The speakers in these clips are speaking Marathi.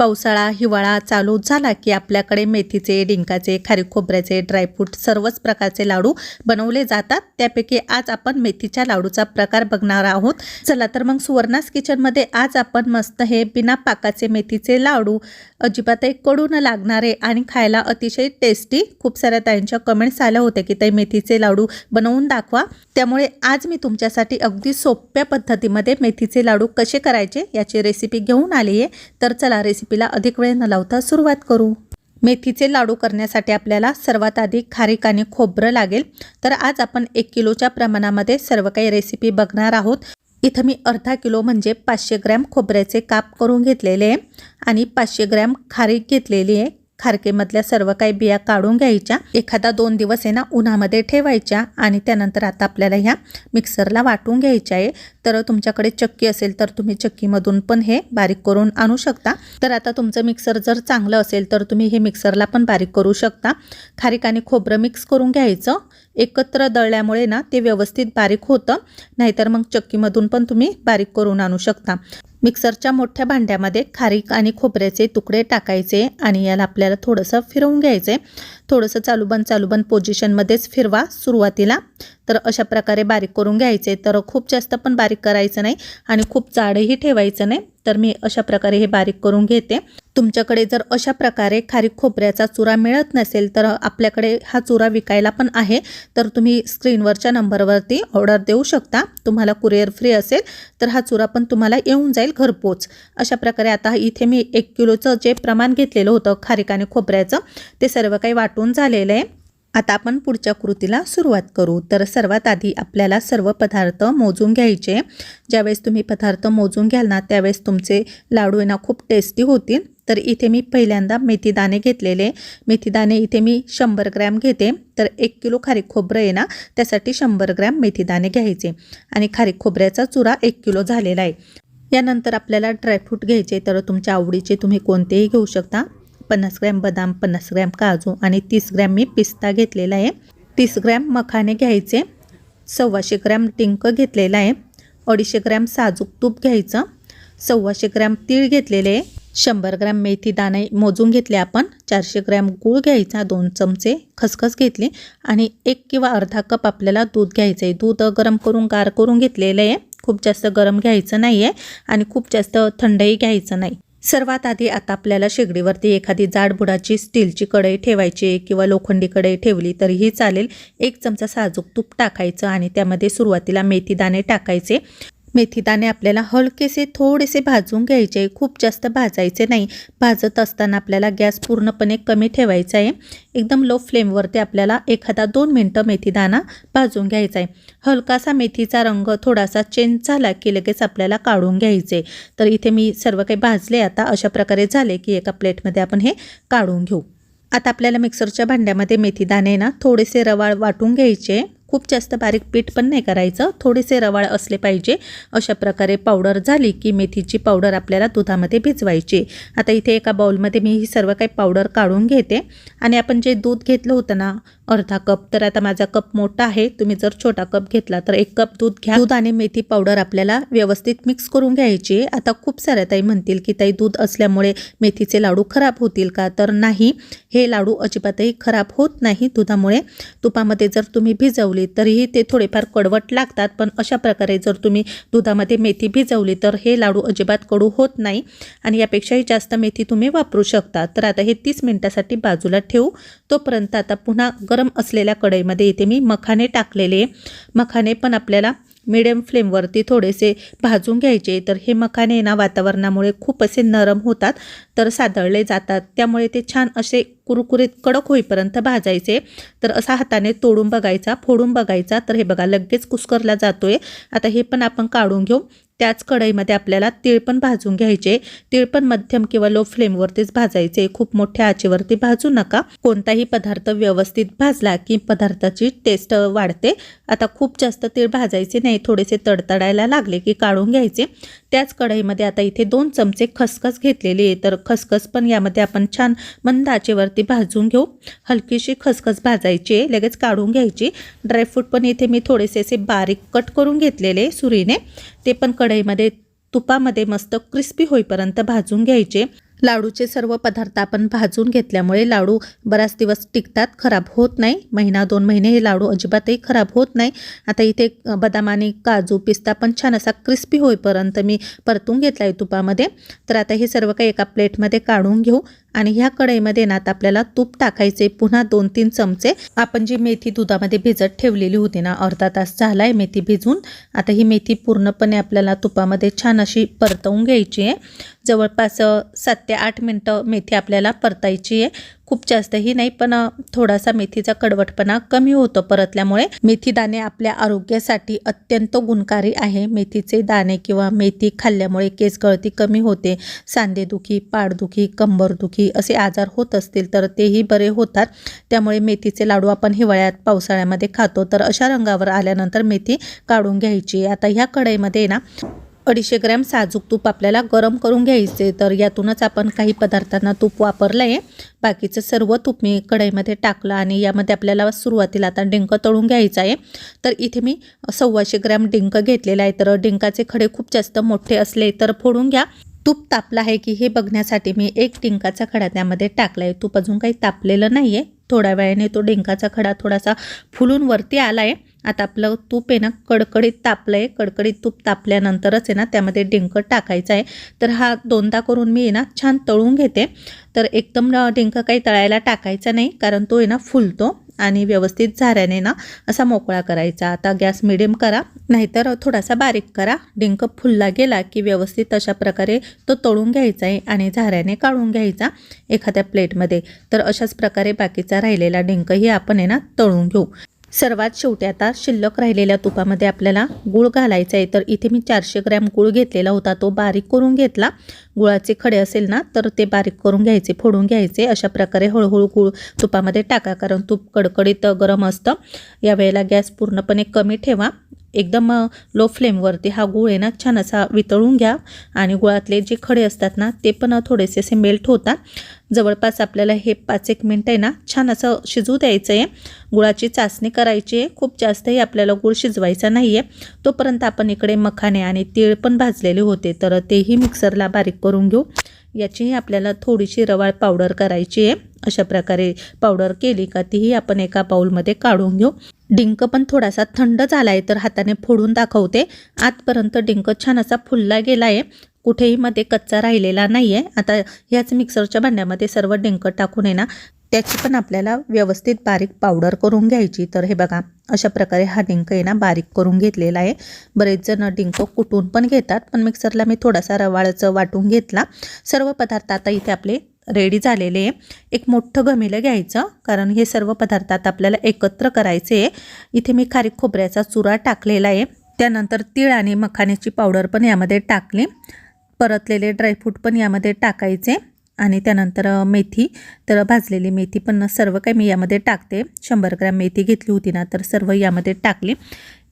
पावसाळा हिवाळा चालू झाला की आपल्याकडे मेथीचे डिंकाचे खारीक खोबऱ्याचे ड्रायफ्रूट सर्वच प्रकारचे लाडू बनवले जातात. त्यापैकी आज आपण मेथीच्या लाडूचा प्रकार बघणार आहोत. चला तर मग सुवर्णास किचनमध्ये आज आपण मस्त हे बिना पाकाचे मेथीचे लाडू अजिबातही कडू न लागणारे आणि खायला अतिशय टेस्टी खूप साऱ्या ताईंच्या कमेंट्स आल्या होत्या की ताई मेथीचे लाडू बनवून दाखवा. त्यामुळे आज मी तुमच्यासाठी अगदी सोप्या पद्धतीमध्ये मेथीचे लाडू कसे करायचे याची रेसिपी घेऊन आली आहे तर चला रेसिपी रेसिपीला अधिक वेळ न लावता सुरुवात करू. मेथीचे लाडू करण्यासाठी आपल्याला सर्वात आधी खारीक आणि खोबरं लागेल. तर आज आपण एक किलोच्या प्रमाणामध्ये सर्व काही रेसिपी बघणार आहोत. इथं मी अर्धा किलो म्हणजे पाचशे ग्रॅम खोबऱ्याचे काप करून घेतलेले आहे आणि पाचशे ग्रॅम खारीक घेतलेली आहे. खारकेमधल्या सर्व काही बिया काढून घ्यायच्या. एखादा दोन दिवस आहे ना उन्हामध्ये ठेवायच्या आणि त्यानंतर आता आपल्याला ह्या मिक्सरला वाटून घ्यायच्या आहे. तर तुमच्याकडे चक्की असेल तर तुम्ही चक्कीमधून पण हे बारीक करून आणू शकता. तर आता तुमचं मिक्सर जर चांगलं असेल तर तुम्ही हे मिक्सरला पण बारीक करू शकता. खारीक आणि खोबरं मिक्स करून घ्यायचं. एकत्र दळल्यामुळे ना ते व्यवस्थित बारीक होतं. नाहीतर मग चक्कीमधून पण तुम्ही बारीक करून आणू शकता. मिक्सरच्या मोठ्या भांड्यामध्ये खारीक आणि खोबऱ्याचे तुकडे टाकायचे आणि याला आपल्याला थोडंसं फिरवून घ्यायचे. थोडंसं चालूबंद चालूबंद पोझिशनमध्येच फिरवा सुरुवातीला. तर अशा प्रकारे बारीक करून घ्यायचे. तर खूप जास्त पण बारीक करायचं नाही आणि खूप जाडही ठेवायचं नाही. तर मी अशा प्रकारे हे बारीक करून घेते. तुमच्याकडे जर अशा प्रकारे खारीक खोबऱ्याचा चुरा मिळत नसेल तर आपल्याकडे हा चुरा विकायला पण आहे. तर तुम्ही स्क्रीनवरच्या नंबरवरती ऑर्डर देऊ शकता. तुम्हाला कुरिअर फ्री असेल तर हा चुरा पण तुम्हाला येऊन जाईल घरपोच. अशा प्रकारे आता इथे मी एक किलोचं जे प्रमाण घेतलेलं होतं खारीक आणि खोबऱ्याचं ते सर्व काही वाटून झालेलं आहे. आता आपण पुढच्या कृतीला सुरुवात करू. तर सर्वात आधी आपल्याला सर्व पदार्थ मोजून घ्यायचे. ज्यावेळेस तुम्ही पदार्थ मोजून घ्याल ना त्यावेळेस तुमचे लाडू आहे ना खूप टेस्टी होतील. तर इथे मी पहिल्यांदा मेथीदाणे घेतलेले. मेथीदाणे इथे मी शंभर ग्रॅम घेते. तर एक किलो खारीक खोबरं आहे ना त्यासाठी शंभर ग्रॅम मेथीदाणे घ्यायचे. आणि खारीक खोबऱ्याचा चुरा एक किलो झालेला आहे. यानंतर आपल्याला ड्रायफ्रूट घ्यायचे. तर तुमच्या आवडीचे तुम्ही कोणतेही घेऊ शकता. पन्नास ग्रॅम बदाम पन्नास ग्रॅम काजू आणि तीस ग्रॅम मी पिस्ता घेतलेला आहे. तीस ग्रॅम मखाने घ्यायचे. सव्वाशे ग्रॅम टिंक घेतलेला आहे. अडीचशे ग्रॅम साजूक तूप घ्यायचं. सव्वाशे ग्रॅम तीळ घेतलेले आहे. शंभर ग्रॅम मेथी दाणे मोजून घेतले आपण. चारशे ग्रॅम गूळ घ्यायचा दोन चमचे खसखस घेतली आणि एक किंवा अर्धा कप आपल्याला दूध घ्यायचं आहे. दूध गरम करून गार करून घेतलेलं आहे. खूप जास्त गरम घ्यायचं नाही आहे आणि खूप जास्त थंडही घ्यायचं नाही. सर्वात आधी आता आपल्याला शेगडीवरती एखादी जाड बुडाची स्टीलची कढई ठेवायची किंवा लोखंडी कढई ठेवली तरीही चालेल. एक चमचा साजूक तूप टाकायचं आणि त्यामध्ये सुरुवातीला मेथी दाणे टाकायचे. मेथीदाणे आपल्याला हलकेसे थोडेसे भाजून घ्यायचे. खूप जास्त भाजायचे नाही. भाजत असताना आपल्याला गॅस पूर्णपणे कमी ठेवायचा आहे. एकदम लो फ्लेमवरती आपल्याला एखादा दोन मिनटं मेथीदाणा भाजून घ्यायचा आहे. हलकासा मेथीचा रंग थोडासा चेंज झाला की लगेच आपल्याला काढून घ्यायचे. तर इथे मी सर्व काही भाजले आता अशा प्रकारे झाले की एका प्लेटमध्ये आपण हे काढून घेऊ. आता आपल्याला मिक्सरच्या भांड्यामध्ये मेथीदाणे ना थोडेसे रवाळ वाटून घ्यायचे. खूप जास्त बारीक पीठ पण नाही करायचं. थोडेसे रवाळ असले पाहिजे. अशा प्रकारे पावडर झाली की मेथीची पावडर आपल्याला दुधामध्ये भिजवायची. आता इथे एका बाउलमध्ये मी ही सर्व काही पावडर काढून घेते. आणि आपण जे दूध घेतलं होतं ना अर्धा कप. तर आता माझा कप मोठा आहे. तुम्ही जर छोटा कप घेतला तर एक कप दूध घ्या. दूध आणि मेथी पावडर आपल्याला व्यवस्थित मिक्स करून घ्यायची. आता खूप साऱ्या ताई म्हणतील की ताई दूध असल्यामुळे मेथीचे लाडू खराब होतील का? तर नाही. हे लाडू अजिबातही खराब होत नाही दुधामुळे. तुपामध्ये जर तुम्ही भिजवली तरीही ते थोडेफार कडवट लागतात. पण अशा प्रकारे जर तुम्ही दुधामध्ये मेथी भिजवली तर हे लाडू अजिबात कडू होत नाही. आणि यापेक्षाही जास्त मेथी तुम्ही वापरू शकता. तर आता हे तीस मिनटासाठी बाजूला ठेवू. तोपर्यंत आता पुन्हा गरम असलेल्या कढईमध्ये इथे मी मखाने टाकलेले मखाने पण आपल्याला मिडियम फ्लेमवरती थोडेसे भाजून घ्यायचे तर हे मखाने ना वातावरणामुळे खूप असे नरम होतात तर सादळले जातात. त्यामुळे ते छान असे कुरकुरीत कडक होईपर्यंत भाजायचे तर असा हाताने तोडून बघायचा फोडून बघायचा. तर हे बघा लगेच कुस्करला जातोय. आता हे पण आपण काढून घेऊ. त्याच कढईमध्ये आपल्याला तीळ पण भाजून घ्यायचे. तीळ पण मध्यम किंवा लो फ्लेमवरतीच भाजायचे. खूप मोठ्या आचेवरती भाजू नका. कोणताही पदार्थ व्यवस्थित भाजला की पदार्थाची टेस्ट वाढते. आता खूप जास्त तीळ भाजायचे नाही. थोडेसे तडतडायला लागले की काढून घ्यायचे. त्याच कढईमध्ये आता इथे दोन चमचे खसखस घेतलेली आहे. तर खसखस पण यामध्ये आपण छान मंद आचेवरती भाजून घेऊ. हलकीशी खसखस भाजायची आहे. लगेच काढून घ्यायची. ड्रायफ्रूट पण इथे मी थोडेसे असे बारीक कट करून घेतलेले सुरीने. ते पण कढईमध्ये तुपामध्ये मस्त क्रिस्पी होईपर्यंत भाजून घ्यायचे. लाडूचे सर्व पदार्थ आपण भाजून घेतल्यामुळे लाडू बराच दिवस टिकतात खराब होत नाही. महिना दोन महिने हे लाडू अजिबातही खराब होत नाही. आता इथे बदाम आणि काजू पिस्ता पण छान असा क्रिस्पी होईपर्यंत मी परतून घेतला आहे तुपामध्ये. तर आता हे सर्व काही एका प्लेटमध्ये काढून घेऊ. आणि ह्या कढईमध्ये ना आता आपल्याला तूप टाकायचे पुन्हा दोन तीन चमचे. आपण जी मेथी दुधामध्ये भिजत ठेवलेली होती ना अर्धा तास झाला आहे मेथी भिजून. आता ही मेथी पूर्णपणे आपल्याला तुपामध्ये छान अशी परतवून घ्यायची आहे. जवळपास सात ते आठ मिनटं मेथी आपल्याला परतायची आहे. खूप जास्तही नाही पण थोडासा मेथीचा कडवटपणा कमी होतो परतल्यामुळे. मेथी दाणे आपल्या आरोग्यासाठी अत्यंत गुणकारी आहे. मेथीचे दाणे किंवा मेथी खाल्ल्यामुळे केस गळती कमी होते सांधेदुखी पाठदुखी कंबरदुखी असे आजार होत असतील तर तेही बरे होतात. त्यामुळे मेथीचे लाडू आपण हिवाळ्यात पावसाळ्यामध्ये खातो. तर अशा रंगावर आल्यानंतर मेथी काढून घ्यायची. आता ह्या कढईमध्ये ना अडीचशे ग्रॅम साजूक तूप आपल्याला गरम करून घ्यायचे. तर यातूनच आपण काही पदार्थांना तूप वापरलं आहे बाकीचं सर्व तूप मी कढईमध्ये टाकलं आणि यामध्ये आपल्याला सुरुवातीला आता डिंक तळून घ्यायचं आहे. तर इथे मी सव्वाशे ग्रॅम डिंक घेतलेला आहे. तर डिंकाचे खडे खूप जास्त मोठे असले तर फोडून घ्या. तूप तापलं आहे की हे बघण्यासाठी मी एक डिंकाचा खडा त्यामध्ये टाकला आहे तूप अजून काही तापलेलं नाही आहे थोड्या वेळाने तो डिंकाचा खडा थोडासा फुलून वरती आला आहे आता आपलं तूप आहे ना कडकडीत तापलं आहे कडकडीत तूप तापल्यानंतरच आहे ना त्यामध्ये डिंक टाकायचं आहे. तर हा दोनदा करून मी आहे ना छान तळून घेते. तर एकदम डिंक काही तळायला टाकायचा नाही कारण तो आहे ना फुलतो आणि व्यवस्थित झाऱ्याने ना असा मोकळा करायचा. आता गॅस मिडियम करा नाहीतर थोडासा बारीक करा. डिंक फुलला गेला की व्यवस्थित अशा प्रकारे तो तळून घ्यायचा आहे आणि झाऱ्याने काढून घ्यायचा एखाद्या प्लेटमध्ये. तर अशाच प्रकारे बाकीचा राहिलेला डिंकही आपण आहे ना तळून घेऊ. सर्वात शेवटी आता शिल्लक राहिलेल्या तुपामध्ये आपल्याला गूळ घालायचा आहे. तर इथे मी चारशे ग्रॅम गूळ घेतलेला होता. तो बारीक करून घेतला. गुळाचे खडे असेल ना तर ते बारीक करून घ्यायचे फोडून घ्यायचे. अशा प्रकारे हळूहळू गूळ तुपामध्ये टाका. कारण तूप कडकडीत गरम असतं. यावेळेला गॅस पूर्णपणे कमी ठेवा. एकदम लो फ्लेमवरती हा गूळ आहे ना छान असा वितळून घ्या. आणि गुळातले जे खडे असतात ना ते पण थोडेसे असे मेल्ट होतात. जवळपास आपल्याला हे पाच एक मिनटं आहे ना छान असं शिजू द्यायचं आहे गुळाची चाचणी करायची आहे. खूप जास्तही आपल्याला गुळ शिजवायचा नाही आहे तोपर्यंत आपण इकडे मखाने आणि तीळ पण भाजलेले होते. तर तेही मिक्सरला बारीक करून घेऊ. याचीही आपल्याला थोडीशी रवाळ पावडर करायची आहे. अशा प्रकारे पावडर केली का तीही आपण एका बाऊलमध्ये काढून घेऊ. डिंक पण थोडासा थंड झाला आहे तर हाताने फोडून दाखवते. आतपर्यंत डिंक छान असा फुलला गेला आहे कुठेही मध्ये कच्चा राहिलेला नाही आहे आता ह्याच मिक्सरच्या भांड्यामध्ये सर्व डिंक टाकून आहे ना त्याची पण आपल्याला व्यवस्थित बारीक पावडर करून घ्यायची. तर हे बघा अशा प्रकारे हा डिंक आहे ना बारीक करून घेतलेला आहे. बरेच जण डिंक कुटून पण घेतात पण मिक्सरला मी थोडासा रवाळचं वाटून घेतला. सर्व पदार्थ आता इथे आपले रेडी झालेले आहे. एक मोठं घमेलं घ्यायचं कारण हे सर्व पदार्थ आता आपल्याला एकत्र करायचे आहे. इथे मी खारीक खोबऱ्याचा चुरा टाकलेला आहे. त्यानंतर तीळ आणि मखाण्याची पावडर पण यामध्ये टाकली. परतलेले ड्रायफ्रूट पण यामध्ये टाकायचे. आणि त्यानंतर मेथी. तर भाजलेली मेथी पण सर्व काही मी यामध्ये टाकते. शंभर ग्रॅम मेथी घेतली होती ना तर सर्व यामध्ये टाकली.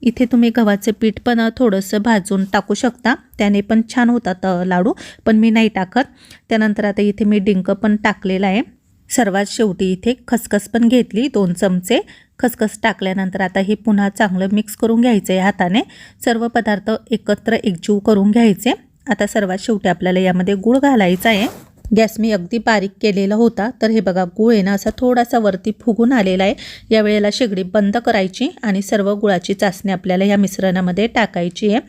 इथे तुम्ही गव्हाचं पीठ पण थोडंसं भाजून टाकू शकता. त्याने पण छान होतात लाडू पण मी नाही टाकत. त्यानंतर आता इथे मी डिंक पण टाकलेलं आहे. सर्वात शेवटी इथे खसखस पण घेतली दोन चमचे. खसखस टाकल्यानंतर आता हे पुन्हा चांगलं मिक्स करून घ्यायचं आहे हाताने. सर्व पदार्थ एकत्र एकजीव करून घ्यायचे. आता सर्वात शेवटी आपल्याला यामध्ये गूळ घालायचा आहे. गॅस मी अगदी बारीक केलेला होता तर हे बघा गूळ आहे ना असा थोडासा वरती फुगून आलेला आहे. या वेळेला शेगडी बंद करायची आणि सर्व गुळाची चाचणी आपल्याला या मिश्रणामध्ये टाकायची आहे.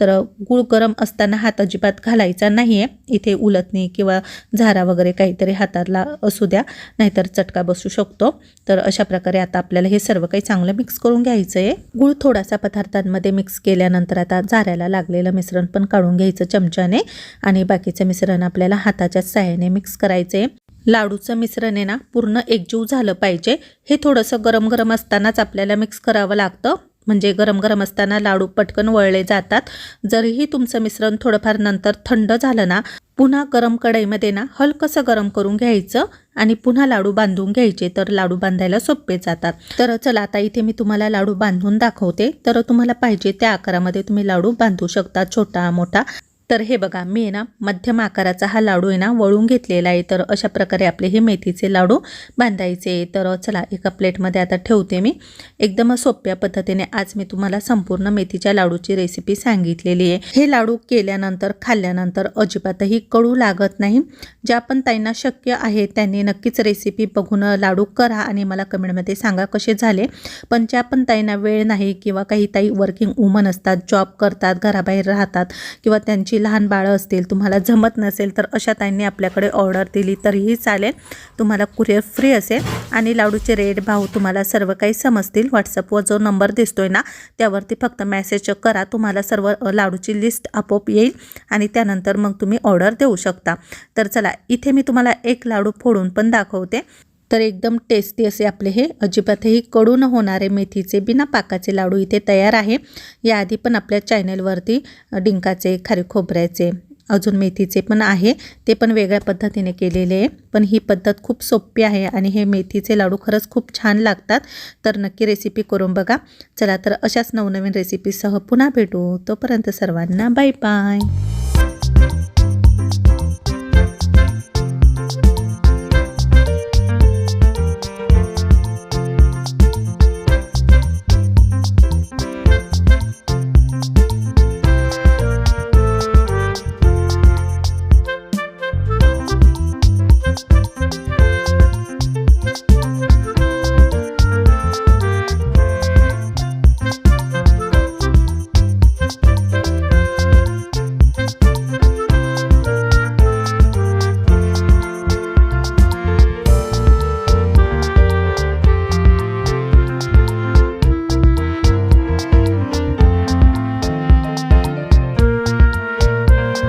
तर गूळ गरम असताना हात अजिबात घालायचा नाही आहे इथे उलटणी किंवा झारा वगैरे काहीतरी हाताला असू द्या नाहीतर चटका बसू शकतो. तर अशा प्रकारे आता आपल्याला हे सर्व काही चांगलं मिक्स करून घ्यायचं आहे गूळ थोडासा पदार्थांमध्ये मिक्स केल्यानंतर आता झाऱ्याला लागलेलं मिश्रण पण काढून घ्यायचं चमच्याने आणि बाकीचं मिश्रण आपल्याला हाताच्या साह्याने मिक्स करायचं आहे लाडूचं मिश्रण आहे ना पूर्ण एकजीव झालं पाहिजे. हे थोडंसं गरम गरम असतानाच आपल्याला मिक्स करावं लागतं. म्हणजे गरम गरम असताना लाडू पटकन वळले जातात. जरीही तुमचं मिश्रण थोडंफार नंतर थंड झालं ना पुन्हा गरम कढईमध्ये ना हलकंसं गरम करून घ्यायचं आणि पुन्हा लाडू बांधून घ्यायचे तर लाडू बांधायला सोपे जातात. तर चला आता इथे मी तुम्हाला लाडू बांधून दाखवते. तर तुम्हाला पाहिजे त्या आकारामध्ये तुम्ही लाडू बांधू शकता छोटा मोठा. तर हे बघा मी ना मध्यम आकाराचा हा लाडू आहे ना वळून घेतलेला आहे. तर अशा प्रकारे आपले हे मेथीचे लाडू बांधायचे. तर चला एका प्लेटमध्ये आता ठेवते मी. एकदम सोप्या पद्धतीने आज मी तुम्हाला संपूर्ण मेथीच्या लाडूची रेसिपी सांगितलेली आहे. हे लाडू केल्यानंतर खाल्ल्यानंतर अजिबातही कडू लागत नाही. ज्या पण ताईंना शक्य आहे त्यांनी नक्कीच रेसिपी बघून लाडू करा आणि मला कमेंटमध्ये सांगा कसे झाले. पण ज्या पण ताईंना वेळ नाही किंवा काही ताई वर्किंग वुमन असतात जॉब करतात घराबाहेर राहतात किंवा त्यांची लहान बाळं असतील तुम्हाला जमत नसेल तर अशा ताईंनी आपल्याकडे ऑर्डर दिली तरीही चालेल. तुम्हाला कुरिअर फ्री असेल आणि लाडूचे रेट भाव तुम्हाला सर्व काही समजतील. व्हॉट्सअपवर जो नंबर दिसतोय ना त्यावरती फक्त मेसेज करा तुम्हाला सर्व लाडूची लिस्ट आपोआप येईल आणि त्यानंतर मग तुम्ही ऑर्डर देऊ शकता. तर चला इथे मी तुम्हाला एक लाडू फोडून पण दाखवते. तर एकदम टेस्टी असे आपले हे अजिबातही कडू न होणारे मेथीचे बिना पाकाचे लाडू इथे तयार आहे. याआधी पण आपल्या चॅनेलवरती डिंकाचे खारी खोबऱ्याचे अजून मेथीचे पण आहे. ते पण वेगळ्या पद्धतीने केलेले आहे. पण ही पद्धत खूप सोपी आहे आणि हे मेथीचे लाडू खरंच खूप छान लागतात. तर नक्की रेसिपी करून बघा. चला तर अशाच नवनवीन रेसिपीसह पुन्हा भेटू. तोपर्यंत सर्वांना बाय बाय